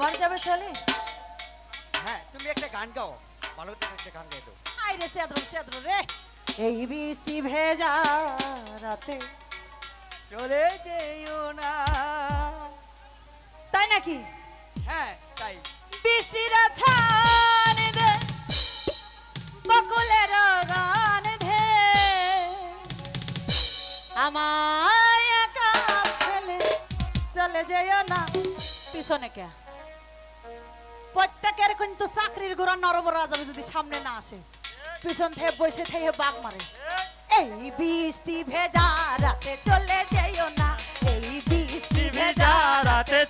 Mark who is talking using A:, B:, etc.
A: আবার যাবে চলে
B: হ্যাঁ তুমি একটা গান গাও। ভালো করে একটা গান গাই দাও।
A: আই রে সেদ্র সেদ্র রে। এই বৃষ্টি ভেজা রাতে
B: চলে যেও না।
A: তাই নাকি?
B: হ্যাঁ তাই।
A: বৃষ্টির ছান দে বকুলের গান ধে। আমায় একা ফেলে চলে যেও না। পিছনে কে? প্রত্যেকের কিন্তু চাকরির গোড়া নরম যাবে যদি সামনে না আসে পিছন থেকে বসে থেকে বাঘ মারে। এই বৃষ্টি ভেজা রাতে চলে যেও না এই বৃষ্টি ভেজা
C: রাতে